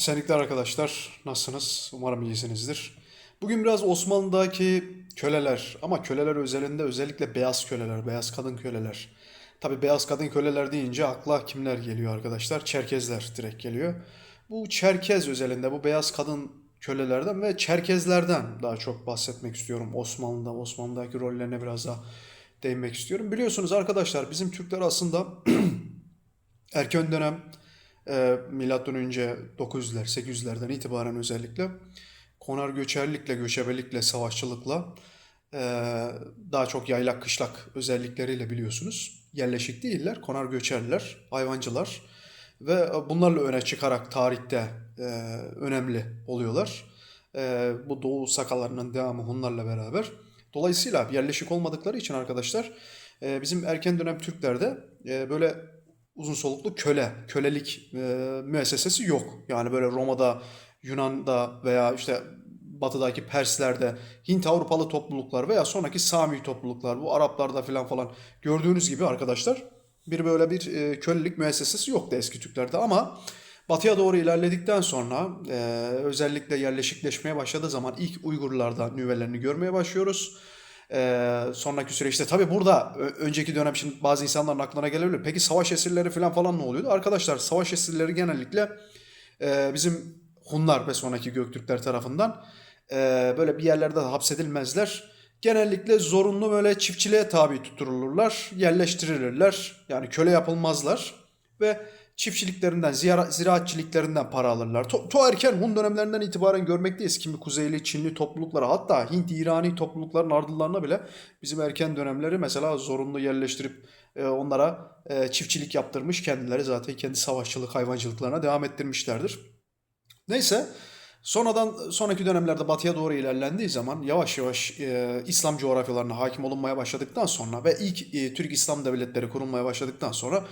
Esenlikler arkadaşlar. Nasılsınız? Umarım iyisinizdir. Bugün biraz Osmanlı'daki köleler ama köleler özelinde özellikle beyaz köleler, beyaz kadın köleler. Tabi beyaz kadın köleler deyince akla kimler geliyor arkadaşlar? Çerkezler direkt geliyor. Bu Çerkez özelinde bu beyaz kadın kölelerden ve Çerkezlerden daha çok bahsetmek istiyorum. Osmanlı'da, Osmanlı'daki rollerine biraz daha değinmek istiyorum. Biliyorsunuz arkadaşlar bizim Türkler aslında erken dönem e, milattan önce 900'ler, 800'lerden itibaren özellikle konar göçerlikle, göçebelikle, savaşçılıkla e, daha çok yaylak kışlak özellikleriyle biliyorsunuz. Yerleşik değiller, konar göçerler, hayvancılar ve bunlarla öne çıkarak tarihte e, önemli oluyorlar. E, bu Doğu sakalarının devamı Hunlarla beraber. Dolayısıyla yerleşik olmadıkları için arkadaşlar e, bizim erken dönem Türklerde e, böyle uzun soluklu köle, kölelik e, müessesesi yok. Yani böyle Roma'da, Yunan'da veya işte batıdaki Perslerde, Hint Avrupalı topluluklar veya sonraki Sami topluluklar, bu Araplarda falan falan gördüğünüz gibi arkadaşlar bir böyle bir e, kölelik müessesesi yoktu eski Türklerde ama batıya doğru ilerledikten sonra e, özellikle yerleşikleşmeye başladığı zaman ilk Uygurlarda nüvelerini görmeye başlıyoruz. Ee, sonraki süreçte tabi burada önceki dönem şimdi bazı insanların aklına gelebilir. Peki savaş esirleri falan falan ne oluyordu? Arkadaşlar savaş esirleri genellikle e, bizim Hunlar ve sonraki Göktürkler tarafından e, böyle bir yerlerde hapsedilmezler. Genellikle zorunlu böyle çiftçiliğe tabi tutturulurlar, yerleştirilirler. Yani köle yapılmazlar ve çiftçiliklerinden, zira- ziraatçiliklerinden para alırlar. To, to erken Hun dönemlerinden itibaren görmekteyiz kimi Kuzeyli, Çinli topluluklara hatta Hint, İrani toplulukların ardıllarına bile bizim erken dönemleri mesela zorunlu yerleştirip e, onlara e, çiftçilik yaptırmış kendileri zaten kendi savaşçılık, hayvancılıklarına devam ettirmişlerdir. Neyse sonradan sonraki dönemlerde batıya doğru ilerlendiği zaman yavaş yavaş e, İslam coğrafyalarına hakim olunmaya başladıktan sonra ve ilk e, Türk İslam devletleri kurulmaya başladıktan sonra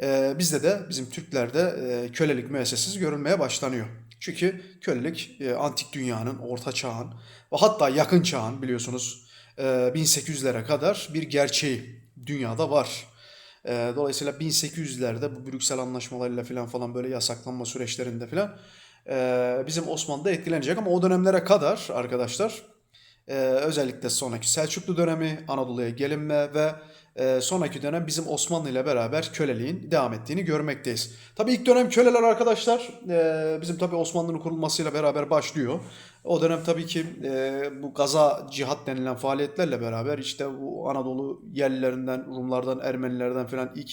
e, bizde de bizim Türklerde e, kölelik müessesesi görülmeye başlanıyor. Çünkü kölelik e, antik dünyanın, orta çağın ve hatta yakın çağın biliyorsunuz e, 1800'lere kadar bir gerçeği dünyada var. E, dolayısıyla 1800'lerde bu Brüksel anlaşmalarıyla falan falan böyle yasaklanma süreçlerinde falan e, bizim Osmanlı'da etkilenecek ama o dönemlere kadar arkadaşlar e, özellikle sonraki Selçuklu dönemi Anadolu'ya gelinme ve e, sonraki dönem bizim Osmanlı ile beraber köleliğin devam ettiğini görmekteyiz. Tabii ilk dönem köleler arkadaşlar e, bizim tabii Osmanlı'nın kurulmasıyla beraber başlıyor. O dönem tabii ki e, bu gaza cihat denilen faaliyetlerle beraber işte bu Anadolu yerlilerinden, Rumlardan, Ermenilerden falan ilk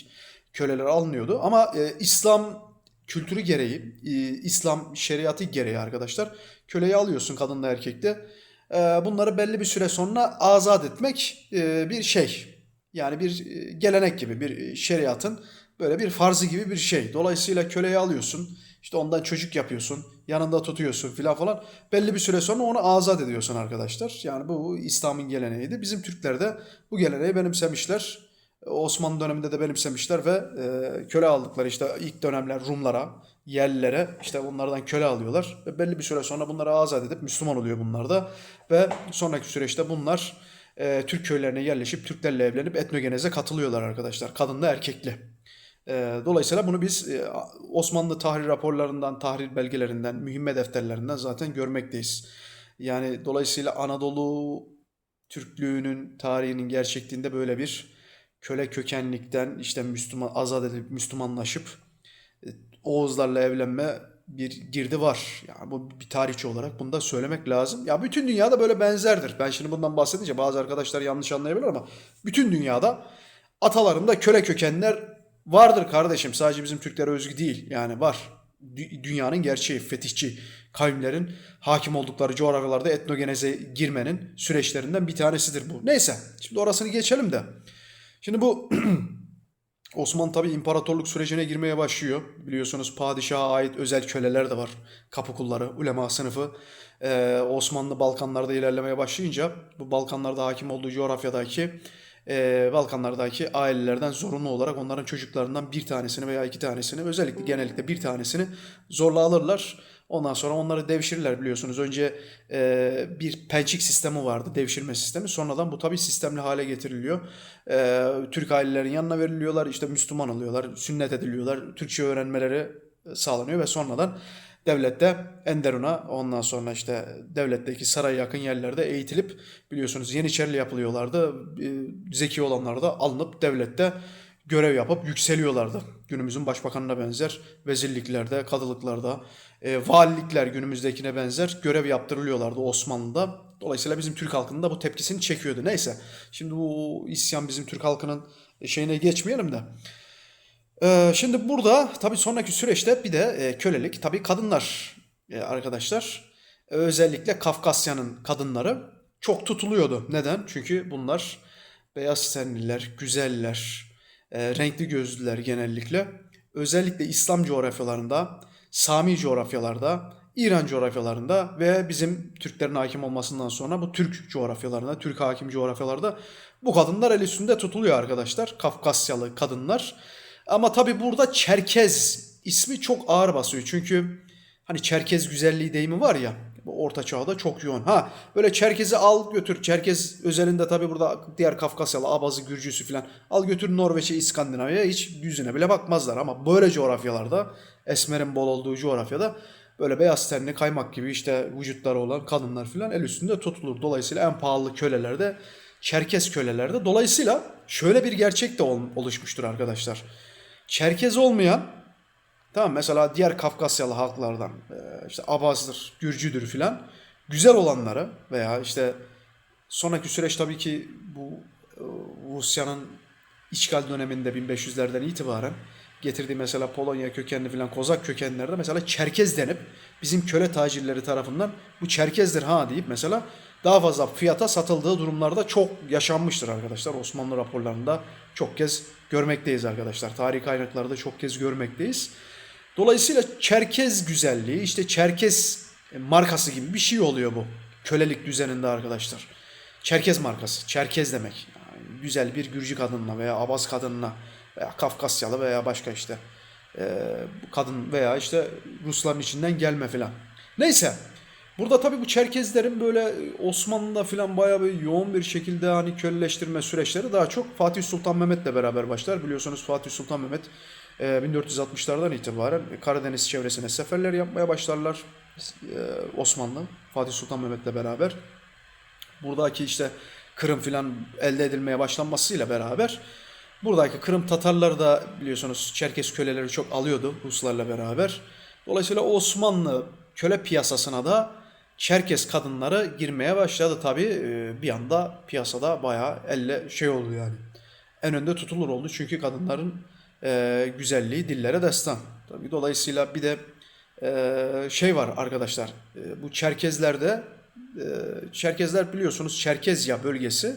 köleler alınıyordu. Ama e, İslam kültürü gereği, İslam şeriatı gereği arkadaşlar köleyi alıyorsun kadınla erkekte. Bunları belli bir süre sonra azat etmek bir şey. Yani bir e, gelenek gibi, bir şeriatın böyle bir farzı gibi bir şey. Dolayısıyla köleyi alıyorsun, işte ondan çocuk yapıyorsun, yanında tutuyorsun filan falan. Belli bir süre sonra onu azat ediyorsun arkadaşlar. Yani bu İslam'ın geleneğiydi. Bizim Türkler de bu geleneği benimsemişler. Osmanlı döneminde de benimsemişler ve e, köle aldıkları işte ilk dönemler Rumlara, yerlilere işte onlardan köle alıyorlar. Ve belli bir süre sonra bunları azat edip Müslüman oluyor bunlar da. Ve sonraki süreçte bunlar e, Türk köylerine yerleşip Türklerle evlenip etnogeneze katılıyorlar arkadaşlar. Kadınlı erkekli. E, dolayısıyla bunu biz e, Osmanlı tahrir raporlarından, tahrir belgelerinden, mühimme defterlerinden zaten görmekteyiz. Yani dolayısıyla Anadolu Türklüğünün tarihinin gerçekliğinde böyle bir köle kökenlikten işte Müslüman azat edip Müslümanlaşıp e, Oğuzlarla evlenme bir girdi var. Yani bu bir tarihçi olarak bunu da söylemek lazım. Ya bütün dünyada böyle benzerdir. Ben şimdi bundan bahsedince bazı arkadaşlar yanlış anlayabilir ama bütün dünyada atalarında köle kökenler vardır kardeşim. Sadece bizim Türklere özgü değil. Yani var. Dü- Dünyanın gerçeği fetihçi kavimlerin hakim oldukları coğrafyalarda etnogeneze girmenin süreçlerinden bir tanesidir bu. Neyse şimdi orasını geçelim de. Şimdi bu Osmanlı tabi imparatorluk sürecine girmeye başlıyor. Biliyorsunuz padişaha ait özel köleler de var. Kapı kulları, ulema sınıfı. Ee, Osmanlı Balkanlarda ilerlemeye başlayınca bu Balkanlarda hakim olduğu coğrafyadaki e, Balkanlardaki ailelerden zorunlu olarak onların çocuklarından bir tanesini veya iki tanesini özellikle genellikle bir tanesini zorla alırlar. Ondan sonra onları devşirirler biliyorsunuz. Önce e, bir pençik sistemi vardı, devşirme sistemi. Sonradan bu tabii sistemli hale getiriliyor. E, Türk ailelerin yanına veriliyorlar, işte Müslüman oluyorlar, sünnet ediliyorlar, Türkçe öğrenmeleri sağlanıyor ve sonradan devlette Enderun'a ondan sonra işte devletteki saraya yakın yerlerde eğitilip biliyorsunuz Yeniçerili yapılıyorlardı. E, Zeki olanlar da alınıp devlette görev yapıp yükseliyorlardı. Günümüzün başbakanına benzer vezirliklerde, kadılıklarda, e, valilikler günümüzdekine benzer görev yaptırılıyorlardı Osmanlı'da. Dolayısıyla bizim Türk halkının da bu tepkisini çekiyordu. Neyse şimdi bu isyan bizim Türk halkının şeyine geçmeyelim de. Ee, şimdi burada tabii sonraki süreçte bir de e, kölelik tabii kadınlar e, arkadaşlar özellikle Kafkasya'nın kadınları çok tutuluyordu. Neden? Çünkü bunlar beyaz tenliler, güzeller, e, renkli gözlüler genellikle. Özellikle İslam coğrafyalarında, Sami coğrafyalarda, İran coğrafyalarında ve bizim Türklerin hakim olmasından sonra bu Türk coğrafyalarında, Türk hakim coğrafyalarda bu kadınlar el üstünde tutuluyor arkadaşlar. Kafkasyalı kadınlar. Ama tabi burada Çerkez ismi çok ağır basıyor. Çünkü hani Çerkez güzelliği deyimi var ya bu orta çağda çok yoğun. Ha böyle Çerkez'i al götür. Çerkez özelinde tabi burada diğer Kafkasyalı, Abazı, Gürcüsü falan al götür Norveç'e, İskandinavya'ya hiç yüzüne bile bakmazlar. Ama böyle coğrafyalarda esmerin bol olduğu coğrafyada böyle beyaz tenli kaymak gibi işte vücutları olan kadınlar falan el üstünde tutulur. Dolayısıyla en pahalı köleler de Çerkez kölelerde. Dolayısıyla şöyle bir gerçek de oluşmuştur arkadaşlar. Çerkez olmayan tamam mesela diğer Kafkasyalı halklardan e, işte Abazdır, Gürcüdür filan güzel olanları veya işte sonraki süreç tabii ki bu e, Rusya'nın işgal döneminde 1500'lerden itibaren getirdiği mesela Polonya kökenli filan Kozak kökenlerde mesela Çerkez denip bizim köle tacirleri tarafından bu Çerkezdir ha deyip mesela daha fazla fiyata satıldığı durumlarda çok yaşanmıştır arkadaşlar. Osmanlı raporlarında çok kez görmekteyiz arkadaşlar. Tarih kaynaklarda çok kez görmekteyiz. Dolayısıyla Çerkez güzelliği işte Çerkez markası gibi bir şey oluyor bu. Kölelik düzeninde arkadaşlar. Çerkez markası. Çerkez demek. Yani güzel bir Gürcü kadınla veya Abaz kadınla veya Kafkasyalı veya başka işte kadın veya işte Rusların içinden gelme filan. Neyse Burada tabii bu Çerkezlerin böyle Osmanlı'da falan bayağı bir yoğun bir şekilde hani köleleştirme süreçleri daha çok Fatih Sultan Mehmet'le beraber başlar. Biliyorsunuz Fatih Sultan Mehmet 1460'lardan itibaren Karadeniz çevresine seferler yapmaya başlarlar Osmanlı. Fatih Sultan Mehmet'le beraber. Buradaki işte Kırım filan elde edilmeye başlanmasıyla beraber buradaki Kırım Tatarları da biliyorsunuz Çerkez köleleri çok alıyordu Ruslarla beraber. Dolayısıyla Osmanlı köle piyasasına da Çerkes kadınları girmeye başladı tabi ee, bir anda piyasada bayağı elle şey oldu yani. En önde tutulur oldu çünkü kadınların e, güzelliği dillere destan. Tabii dolayısıyla bir de e, şey var arkadaşlar. E, bu Çerkezlerde e, Çerkezler biliyorsunuz Çerkezya bölgesi.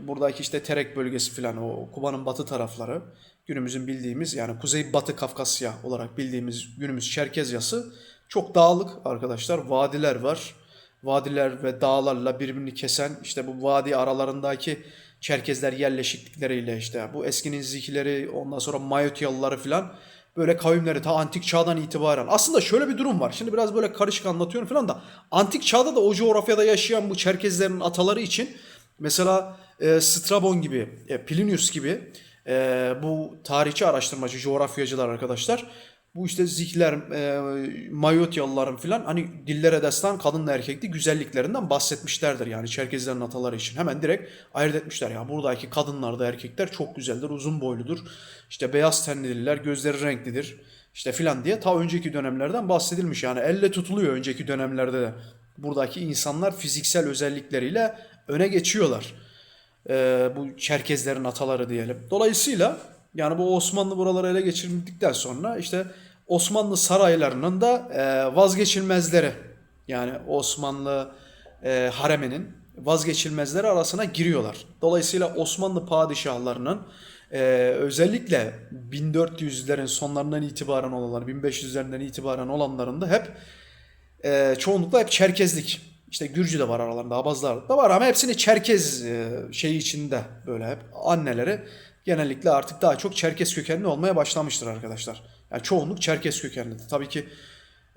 Buradaki işte Terek bölgesi filan o Kuba'nın batı tarafları. Günümüzün bildiğimiz yani Kuzey Batı Kafkasya olarak bildiğimiz günümüz Çerkezyası çok dağlık arkadaşlar. Vadiler var. Vadiler ve dağlarla birbirini kesen işte bu vadi aralarındaki Çerkezler yerleşiklikleriyle işte bu eskinin zikileri ondan sonra Mayotyalıları filan böyle kavimleri ta antik çağdan itibaren. Aslında şöyle bir durum var. Şimdi biraz böyle karışık anlatıyorum falan da antik çağda da o coğrafyada yaşayan bu Çerkezlerin ataları için mesela e, Strabon gibi, e, Plinius gibi e, bu tarihçi araştırmacı, coğrafyacılar arkadaşlar bu işte zikler, e, Mayotyalıların filan hani dillere destan kadınla erkekli güzelliklerinden bahsetmişlerdir. Yani Çerkezlerin ataları için. Hemen direkt ayırt etmişler. Ya buradaki kadınlar da erkekler çok güzeldir, uzun boyludur. İşte beyaz tenlidirler, gözleri renklidir. İşte filan diye ta önceki dönemlerden bahsedilmiş. Yani elle tutuluyor önceki dönemlerde de. Buradaki insanlar fiziksel özellikleriyle öne geçiyorlar. E, bu Çerkezlerin ataları diyelim. Dolayısıyla yani bu Osmanlı buraları ele geçirdikten sonra işte Osmanlı saraylarının da e, vazgeçilmezleri yani Osmanlı e, hareminin vazgeçilmezleri arasına giriyorlar. Dolayısıyla Osmanlı padişahlarının e, özellikle 1400'lerin sonlarından itibaren olanlar, 1500'lerden itibaren olanların da hep e, çoğunlukla hep Çerkezlik. İşte Gürcü de var aralarında, Abazlar da var ama hepsini Çerkez e, şeyi içinde böyle hep anneleri genellikle artık daha çok Çerkes kökenli olmaya başlamıştır arkadaşlar. Yani çoğunluk Çerkes kökenli. Tabii ki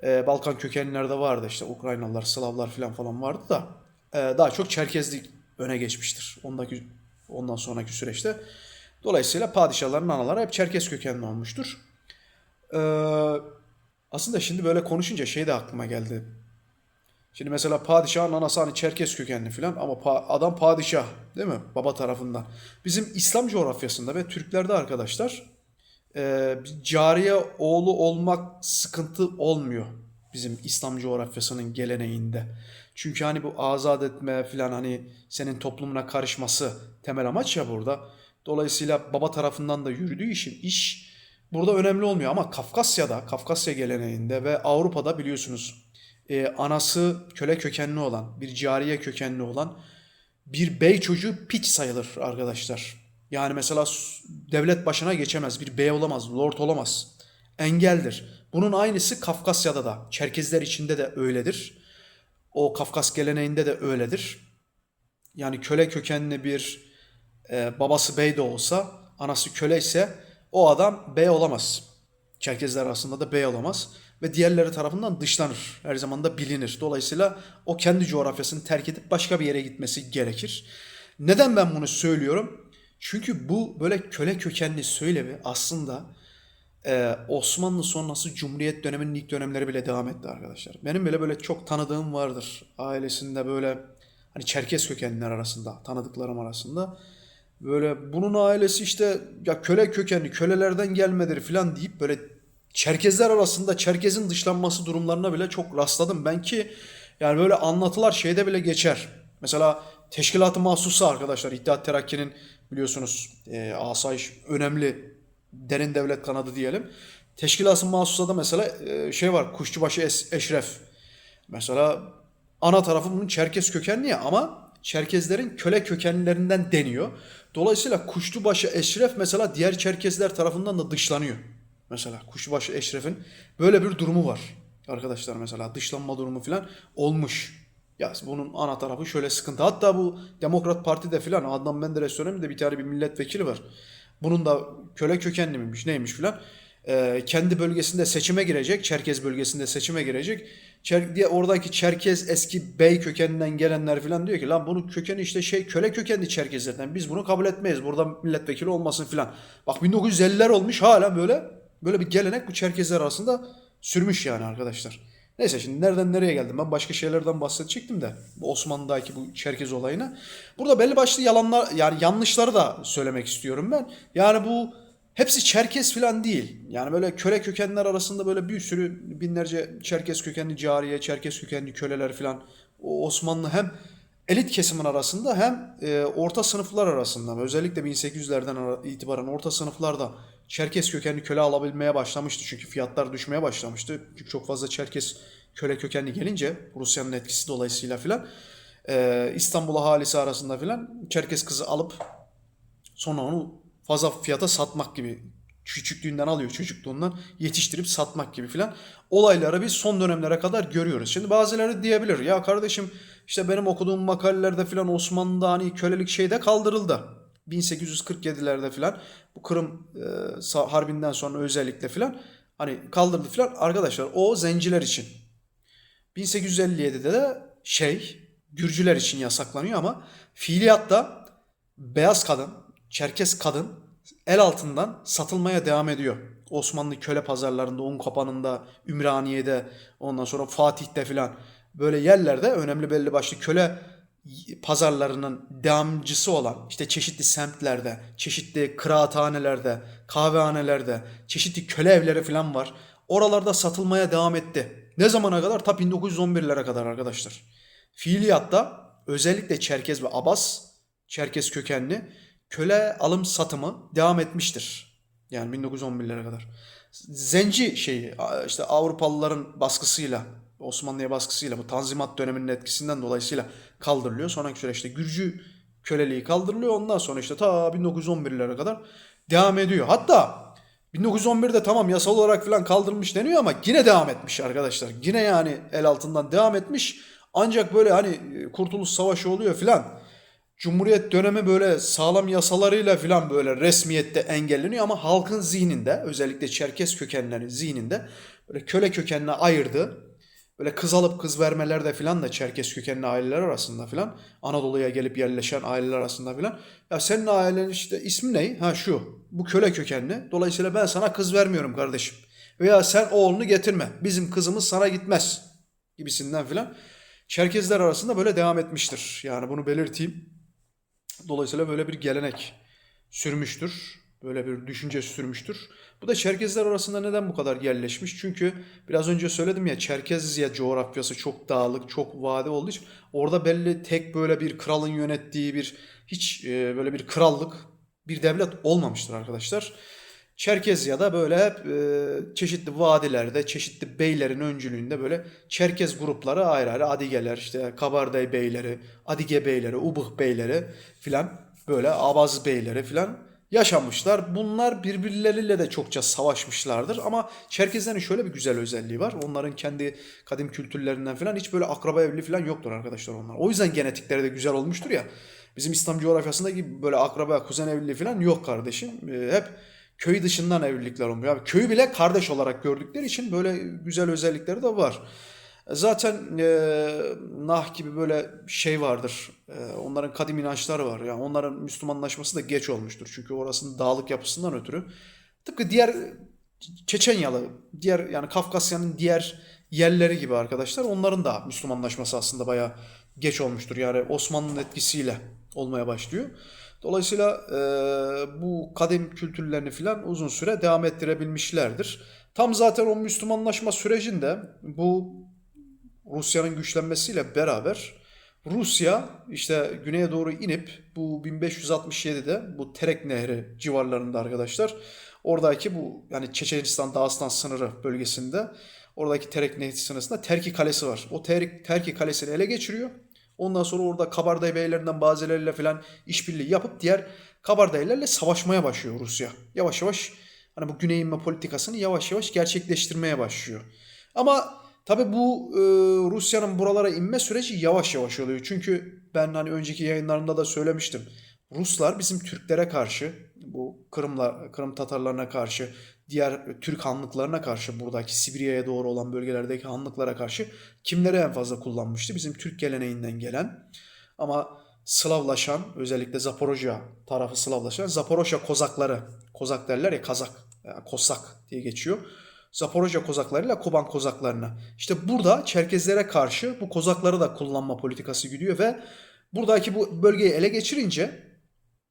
e, Balkan kökenliler de vardı işte Ukraynalılar, Slavlar falan falan vardı da e, daha çok Çerkezlik öne geçmiştir. Ondaki ondan sonraki süreçte. Dolayısıyla padişahların anaları hep Çerkes kökenli olmuştur. Ee, Aslında şimdi böyle konuşunca şey de aklıma geldi. Şimdi mesela padişahın anası hani Çerkes kökenli falan ama pa- adam padişah değil mi? Baba tarafından. Bizim İslam coğrafyasında ve Türklerde arkadaşlar e, cariye oğlu olmak sıkıntı olmuyor bizim İslam coğrafyasının geleneğinde. Çünkü hani bu azat etme falan hani senin toplumuna karışması temel amaç ya burada. Dolayısıyla baba tarafından da yürüdüğü için iş burada önemli olmuyor ama Kafkasya'da, Kafkasya geleneğinde ve Avrupa'da biliyorsunuz e, anası köle kökenli olan, bir cariye kökenli olan bir bey çocuğu piç sayılır arkadaşlar. Yani mesela devlet başına geçemez, bir bey olamaz, lord olamaz. Engeldir. Bunun aynısı Kafkasya'da da, Çerkezler içinde de öyledir. O Kafkas geleneğinde de öyledir. Yani köle kökenli bir e, babası bey de olsa, anası köle ise o adam bey olamaz. Çerkezler arasında da bey olamaz ve diğerleri tarafından dışlanır. Her zaman da bilinir. Dolayısıyla o kendi coğrafyasını terk edip başka bir yere gitmesi gerekir. Neden ben bunu söylüyorum? Çünkü bu böyle köle kökenli söylemi aslında e, Osmanlı sonrası Cumhuriyet döneminin ilk dönemleri bile devam etti arkadaşlar. Benim bile böyle çok tanıdığım vardır. Ailesinde böyle hani Çerkes kökenliler arasında, tanıdıklarım arasında. Böyle bunun ailesi işte ya köle kökenli, kölelerden gelmedir falan deyip böyle Çerkezler arasında Çerkez'in dışlanması durumlarına bile çok rastladım. Ben ki yani böyle anlatılar şeyde bile geçer. Mesela Teşkilat-ı Mahsusa arkadaşlar İttihat Terakki'nin biliyorsunuz e, asayiş önemli derin devlet kanadı diyelim. Teşkilat-ı Mahsusa'da mesela e, şey var Kuşçubaşı Es- Eşref. Mesela ana tarafı bunun Çerkez kökenli ya ama Çerkezlerin köle kökenlilerinden deniyor. Dolayısıyla Kuşlubaşı Eşref mesela diğer Çerkezler tarafından da dışlanıyor. Mesela Kuşlubaşı Eşref'in böyle bir durumu var. Arkadaşlar mesela dışlanma durumu falan olmuş. Ya bunun ana tarafı şöyle sıkıntı. Hatta bu Demokrat Parti'de filan Adnan Menderes döneminde bir tane bir milletvekili var. Bunun da köle kökenli miymiş neymiş filan. Ee, kendi bölgesinde seçime girecek. Çerkez bölgesinde seçime girecek. Çer diye oradaki Çerkez eski bey kökeninden gelenler filan diyor ki lan bunun kökeni işte şey köle kökenli Çerkezlerden. Biz bunu kabul etmeyiz. Burada milletvekili olmasın filan. Bak 1950'ler olmuş hala böyle böyle bir gelenek bu Çerkezler arasında sürmüş yani arkadaşlar. Neyse şimdi nereden nereye geldim ben başka şeylerden bahsedecektim de bu Osmanlı'daki bu Çerkez olayına. Burada belli başlı yalanlar yani yanlışları da söylemek istiyorum ben. Yani bu hepsi Çerkez falan değil. Yani böyle köle kökenler arasında böyle bir sürü binlerce Çerkez kökenli cariye, Çerkez kökenli köleler falan. O Osmanlı hem elit kesimin arasında hem e, orta sınıflar arasında özellikle 1800'lerden ara- itibaren orta sınıflarda Çerkez kökenli köle alabilmeye başlamıştı. Çünkü fiyatlar düşmeye başlamıştı. Çünkü çok fazla Çerkez köle kökenli gelince Rusya'nın etkisi dolayısıyla filan e, İstanbul ahalisi arasında filan Çerkez kızı alıp sonra onu fazla fiyata satmak gibi küçüklüğünden alıyor çocukluğundan yetiştirip satmak gibi filan olayları biz son dönemlere kadar görüyoruz. Şimdi bazıları diyebilir ya kardeşim işte benim okuduğum makalelerde filan Osmanlı'da hani kölelik şeyde kaldırıldı. 1847'lerde filan bu Kırım e, harbinden sonra özellikle filan hani kaldırıldı filan arkadaşlar o zenciler için. 1857'de de şey Gürcüler için yasaklanıyor ama fiiliyatta beyaz kadın, Çerkes kadın el altından satılmaya devam ediyor. Osmanlı köle pazarlarında, Unkapanı'nda, Ümraniye'de, ondan sonra Fatih'te filan böyle yerlerde önemli belli başlı köle pazarlarının devamcısı olan işte çeşitli semtlerde, çeşitli kıraathanelerde, kahvehanelerde, çeşitli köle evleri falan var. Oralarda satılmaya devam etti. Ne zamana kadar? Ta 1911'lere kadar arkadaşlar. Fiiliyatta özellikle Çerkez ve Abbas, Çerkez kökenli köle alım satımı devam etmiştir. Yani 1911'lere kadar. Zenci şeyi işte Avrupalıların baskısıyla Osmanlı'ya baskısıyla bu Tanzimat döneminin etkisinden dolayısıyla kaldırılıyor. Sonraki süreçte Gürcü köleliği kaldırılıyor. Ondan sonra işte ta 1911'lere kadar devam ediyor. Hatta 1911'de tamam yasal olarak falan kaldırılmış deniyor ama yine devam etmiş arkadaşlar. Yine yani el altından devam etmiş. Ancak böyle hani Kurtuluş Savaşı oluyor filan. Cumhuriyet dönemi böyle sağlam yasalarıyla filan böyle resmiyette engelleniyor ama halkın zihninde özellikle Çerkes kökenlerin zihninde böyle köle kökenine ayırdı. Böyle kız alıp kız vermelerde filan da Çerkes kökenli aileler arasında filan Anadolu'ya gelip yerleşen aileler arasında filan. Ya senin ailenin işte ismi ne? Ha şu. Bu köle kökenli. Dolayısıyla ben sana kız vermiyorum kardeşim. Veya sen oğlunu getirme. Bizim kızımız sana gitmez gibisinden filan. Çerkezler arasında böyle devam etmiştir. Yani bunu belirteyim. Dolayısıyla böyle bir gelenek sürmüştür. Böyle bir düşünce sürmüştür. Bu da Çerkezler arasında neden bu kadar yerleşmiş? Çünkü biraz önce söyledim ya Çerkezya coğrafyası çok dağlık, çok vade olduğu için orada belli tek böyle bir kralın yönettiği bir hiç e, böyle bir krallık, bir devlet olmamıştır arkadaşlar. Çerkezya'da böyle e, çeşitli vadilerde, çeşitli beylerin öncülüğünde böyle Çerkez grupları ayrı ayrı Adigeler, işte Kabardey beyleri, Adige beyleri, Ubuh beyleri filan böyle Abaz beyleri filan yaşamışlar. Bunlar birbirleriyle de çokça savaşmışlardır ama Çerkezlerin şöyle bir güzel özelliği var. Onların kendi kadim kültürlerinden falan hiç böyle akraba evliliği falan yoktur arkadaşlar onlar. O yüzden genetikleri de güzel olmuştur ya. Bizim İslam coğrafyasında gibi böyle akraba, kuzen evliliği falan yok kardeşim. Ee, hep köy dışından evlilikler olmuyor. Köyü bile kardeş olarak gördükleri için böyle güzel özellikleri de var. Zaten e, Nah gibi böyle şey vardır. E, onların kadim inançları var. Yani onların Müslümanlaşması da geç olmuştur. Çünkü orasının dağlık yapısından ötürü. Tıpkı diğer Çeçenyalı, diğer yani Kafkasya'nın diğer yerleri gibi arkadaşlar. Onların da Müslümanlaşması aslında bayağı geç olmuştur. Yani Osmanlı'nın etkisiyle olmaya başlıyor. Dolayısıyla e, bu kadim kültürlerini filan uzun süre devam ettirebilmişlerdir. Tam zaten o Müslümanlaşma sürecinde bu Rusya'nın güçlenmesiyle beraber Rusya işte güneye doğru inip bu 1567'de bu Terek Nehri civarlarında arkadaşlar oradaki bu yani Çeçenistan Dağıstan sınırı bölgesinde oradaki Terek Nehri sınırında Terki Kalesi var. O Terki, Terki Kalesi'ni ele geçiriyor. Ondan sonra orada Kabarday beylerinden bazılarıyla falan işbirliği yapıp diğer Kabardaylarla savaşmaya başlıyor Rusya. Yavaş yavaş hani bu güney inme politikasını yavaş yavaş gerçekleştirmeye başlıyor. Ama tabi bu e, Rusya'nın buralara inme süreci yavaş yavaş oluyor. Çünkü ben hani önceki yayınlarımda da söylemiştim. Ruslar bizim Türklere karşı bu Kırımlar, Kırım Tatarlarına karşı diğer Türk hanlıklarına karşı buradaki Sibirya'ya doğru olan bölgelerdeki hanlıklara karşı kimleri en fazla kullanmıştı? Bizim Türk geleneğinden gelen ama Slavlaşan özellikle Zaporojya tarafı Slavlaşan Zaporojya Kozakları Kozak derler ya Kazak yani Kosak diye geçiyor. Zaporojya Kozaklarıyla Koban Kozaklarına. İşte burada Çerkezlere karşı bu Kozakları da kullanma politikası gidiyor ve buradaki bu bölgeyi ele geçirince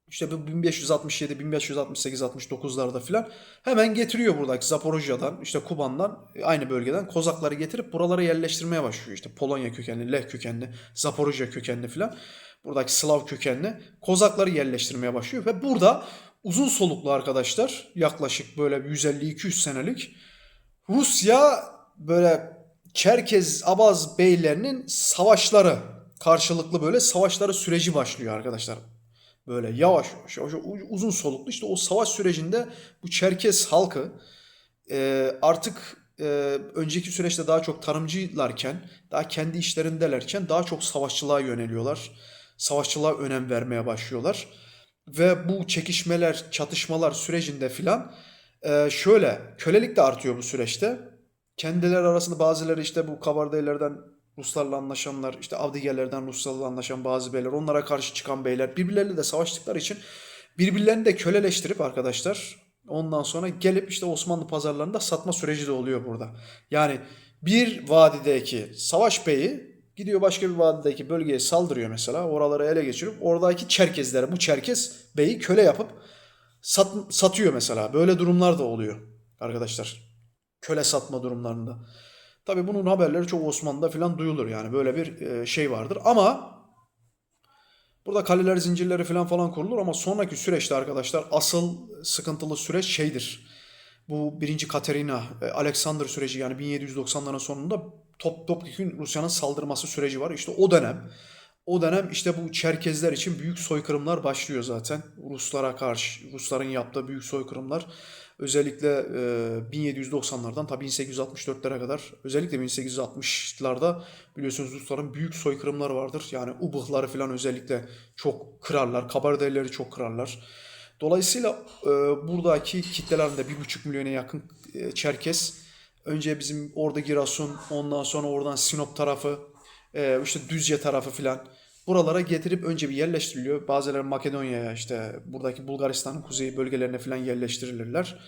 işte bu 1567, 1568, 69'larda filan hemen getiriyor buradaki Zaporojya'dan, işte Kuban'dan, aynı bölgeden Kozakları getirip buralara yerleştirmeye başlıyor. İşte Polonya kökenli, Leh kökenli, Zaporojya kökenli filan. Buradaki Slav kökenli Kozakları yerleştirmeye başlıyor ve burada uzun soluklu arkadaşlar yaklaşık böyle 150-200 senelik Rusya böyle Çerkez Abaz beylerinin savaşları karşılıklı böyle savaşları süreci başlıyor arkadaşlar. Böyle yavaş yavaş, yavaş uzun soluklu işte o savaş sürecinde bu Çerkez halkı e, artık e, önceki süreçte daha çok tarımcılarken daha kendi işlerindelerken daha çok savaşçılığa yöneliyorlar. Savaşçılığa önem vermeye başlıyorlar. Ve bu çekişmeler, çatışmalar sürecinde filan e, şöyle kölelik de artıyor bu süreçte. Kendileri arasında bazıları işte bu Kabardeylerden Ruslarla anlaşanlar, işte Avdigelerden Ruslarla anlaşan bazı beyler, onlara karşı çıkan beyler birbirleriyle de savaştıkları için birbirlerini de köleleştirip arkadaşlar ondan sonra gelip işte Osmanlı pazarlarında satma süreci de oluyor burada. Yani bir vadideki savaş beyi gidiyor başka bir vadideki bölgeye saldırıyor mesela. Oraları ele geçirip oradaki Çerkezlere bu Çerkez beyi köle yapıp sat, satıyor mesela. Böyle durumlar da oluyor arkadaşlar. Köle satma durumlarında. Tabi bunun haberleri çok Osmanlı'da falan duyulur yani böyle bir e, şey vardır ama burada kaleler zincirleri falan falan kurulur ama sonraki süreçte arkadaşlar asıl sıkıntılı süreç şeydir. Bu birinci Katerina, e, Alexander süreci yani 1790'ların sonunda top topyekun Rusya'nın saldırması süreci var. İşte o dönem o dönem işte bu Çerkezler için büyük soykırımlar başlıyor zaten. Ruslara karşı, Rusların yaptığı büyük soykırımlar. Özellikle e, 1790'lardan tabii 1864'lere kadar özellikle 1860'larda biliyorsunuz Rusların büyük soykırımları vardır. Yani Ubıhları falan özellikle çok kırarlar. Kabardeyleri çok kırarlar. Dolayısıyla e, buradaki kitlelerinde bir buçuk milyona yakın e, Çerkes önce bizim orada Giresun ondan sonra oradan Sinop tarafı e, işte Düzce tarafı filan buralara getirip önce bir yerleştiriliyor. Bazıları Makedonya'ya işte buradaki Bulgaristan'ın kuzey bölgelerine falan yerleştirilirler.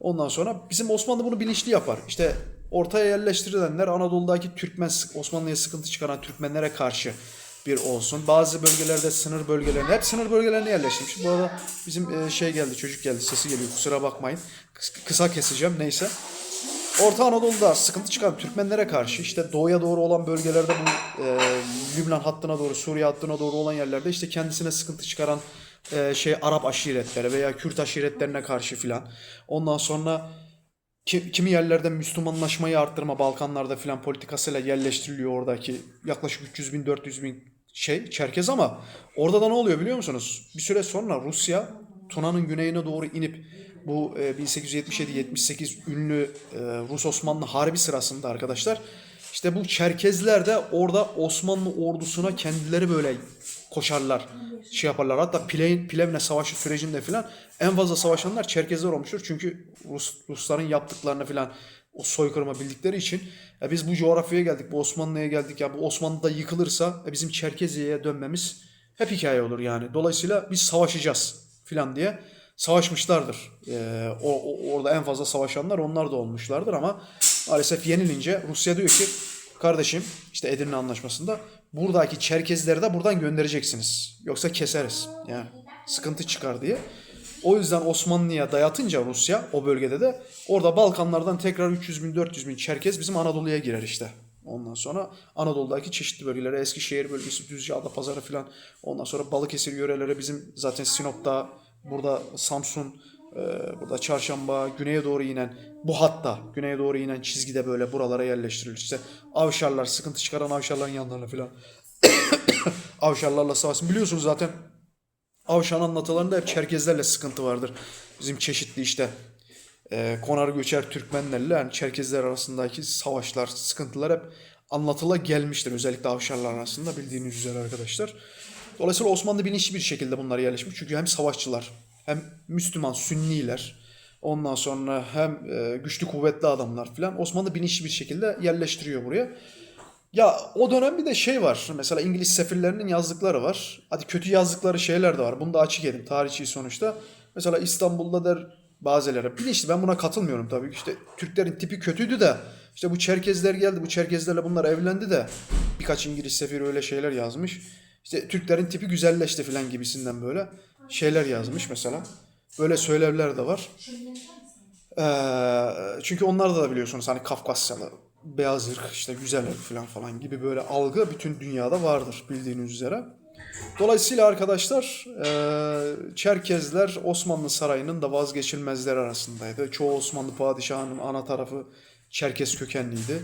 Ondan sonra bizim Osmanlı bunu bilinçli yapar. İşte ortaya yerleştirilenler Anadolu'daki Türkmen Osmanlı'ya sıkıntı çıkaran Türkmenlere karşı bir olsun. Bazı bölgelerde sınır bölgelerine hep sınır bölgelerine yerleştirmiş. Bu arada bizim e, şey geldi çocuk geldi sesi geliyor kusura bakmayın. Kıs- Kısa keseceğim neyse. Orta Anadolu'da sıkıntı çıkan Türkmenlere karşı işte doğuya doğru olan bölgelerde bu e, Lübnan hattına doğru, Suriye hattına doğru olan yerlerde işte kendisine sıkıntı çıkaran e, şey Arap aşiretleri veya Kürt aşiretlerine karşı filan. Ondan sonra ki- kimi yerlerde Müslümanlaşmayı arttırma Balkanlarda filan politikasıyla yerleştiriliyor oradaki yaklaşık 300 bin 400 bin şey Çerkez ama orada da ne oluyor biliyor musunuz? Bir süre sonra Rusya Tuna'nın güneyine doğru inip bu e, 1877-78 ünlü e, Rus-Osmanlı harbi sırasında arkadaşlar işte bu Çerkezler de orada Osmanlı ordusuna kendileri böyle koşarlar, şey yaparlar. Hatta Plevne, Plevne Savaşı sürecinde filan en fazla savaşanlar Çerkezler olmuştur. Çünkü Rus, Rusların yaptıklarını filan o soykırımı bildikleri için ya biz bu coğrafyaya geldik, bu Osmanlı'ya geldik ya bu Osmanlı da yıkılırsa e, bizim Çerkeziye'ye dönmemiz hep hikaye olur yani. Dolayısıyla biz savaşacağız filan diye savaşmışlardır. Ee, o, o- orada en fazla savaşanlar onlar da olmuşlardır ama maalesef yenilince Rusya diyor ki kardeşim işte Edirne Anlaşması'nda buradaki Çerkezleri de buradan göndereceksiniz. Yoksa keseriz. Yani sıkıntı çıkar diye. O yüzden Osmanlı'ya dayatınca Rusya o bölgede de orada Balkanlardan tekrar 300 bin 400 bin Çerkez bizim Anadolu'ya girer işte. Ondan sonra Anadolu'daki çeşitli bölgelere Eskişehir bölgesi, Düzce, Adapazarı filan ondan sonra Balıkesir yöreleri bizim zaten Sinop'ta burada Samsun, e, burada Çarşamba, güneye doğru inen bu hatta güneye doğru inen çizgide böyle buralara yerleştirilir. İşte avşarlar, sıkıntı çıkaran avşarların yanlarına filan. avşarlarla savaşsın. Biliyorsunuz zaten Avşan anlatılarında hep Çerkezlerle sıkıntı vardır. Bizim çeşitli işte e, konar göçer Türkmenlerle yani Çerkezler arasındaki savaşlar, sıkıntılar hep anlatıla gelmiştir. Özellikle Avşarlar arasında bildiğiniz üzere arkadaşlar. Dolayısıyla Osmanlı bilinçli bir şekilde bunlara yerleşmiş. Çünkü hem savaşçılar hem Müslüman Sünniler ondan sonra hem e, güçlü kuvvetli adamlar filan Osmanlı bilinçli bir şekilde yerleştiriyor buraya. Ya o dönem bir de şey var. Mesela İngiliz sefirlerinin yazdıkları var. Hadi kötü yazdıkları şeyler de var. Bunu da açık edeyim. Tarihçi sonuçta. Mesela İstanbul'da der bazıları. Bilinçli ben buna katılmıyorum tabii. İşte Türklerin tipi kötüydü de işte bu Çerkezler geldi. Bu Çerkezlerle bunlar evlendi de birkaç İngiliz sefiri öyle şeyler yazmış. İşte Türklerin tipi güzelleşti falan gibisinden böyle şeyler yazmış mesela. Böyle söylemler de var. Ee, çünkü onlarda da biliyorsunuz hani Kafkasyalı, beyaz ırk, işte güzel ırk falan falan gibi böyle algı bütün dünyada vardır bildiğiniz üzere. Dolayısıyla arkadaşlar e, Çerkezler Osmanlı Sarayı'nın da vazgeçilmezleri arasındaydı. Çoğu Osmanlı padişahının ana tarafı Çerkez kökenliydi.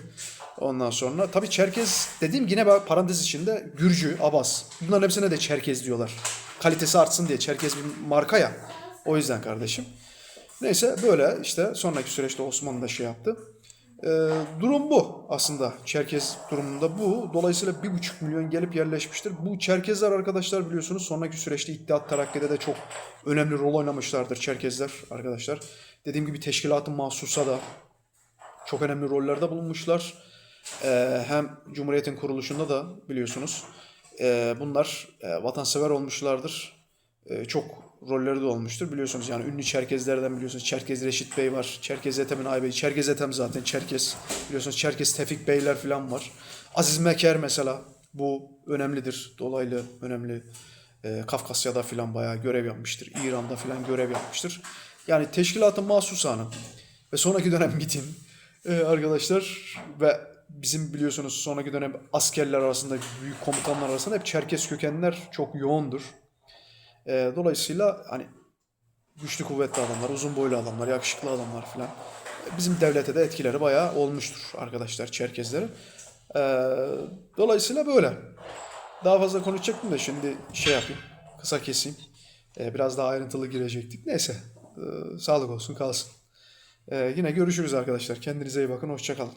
Ondan sonra tabii Çerkez dediğim yine parantez içinde Gürcü, Abbas. Bunların hepsine de Çerkez diyorlar. Kalitesi artsın diye Çerkez bir marka ya. O yüzden kardeşim. Neyse böyle işte sonraki süreçte Osmanlı da şey yaptı. Ee, durum bu aslında. Çerkez durumunda bu. Dolayısıyla bir buçuk milyon gelip yerleşmiştir. Bu Çerkezler arkadaşlar biliyorsunuz sonraki süreçte İttihat Terakki'de de çok önemli rol oynamışlardır Çerkezler arkadaşlar. Dediğim gibi teşkilatı mahsusa da çok önemli rollerde bulunmuşlar. Ee, hem Cumhuriyet'in kuruluşunda da biliyorsunuz e, bunlar e, vatansever olmuşlardır. E, çok rolleri de olmuştur. Biliyorsunuz yani ünlü Çerkezlerden biliyorsunuz Çerkez Reşit Bey var. Çerkez Ethem'in ağabeyi. Çerkez Ethem zaten Çerkez. Biliyorsunuz Çerkez Tevfik Beyler falan var. Aziz Meker mesela bu önemlidir. Dolaylı önemli. E, Kafkasya'da falan bayağı görev yapmıştır. İran'da falan görev yapmıştır. Yani teşkilatın mahsusanı ve sonraki dönem MIT'in e, arkadaşlar ve bizim biliyorsunuz sonraki dönem askerler arasında büyük komutanlar arasında hep Çerkez kökenler çok yoğundur. E, dolayısıyla hani güçlü kuvvetli adamlar, uzun boylu adamlar, yakışıklı adamlar filan. Bizim devlete de etkileri bayağı olmuştur arkadaşlar Çerkezlerin. E, dolayısıyla böyle. Daha fazla konuşacaktım da şimdi şey yapayım. Kısa keseyim. E, biraz daha ayrıntılı girecektik. Neyse. e, sağlık olsun kalsın. E, yine görüşürüz arkadaşlar. Kendinize iyi bakın. Hoşçakalın.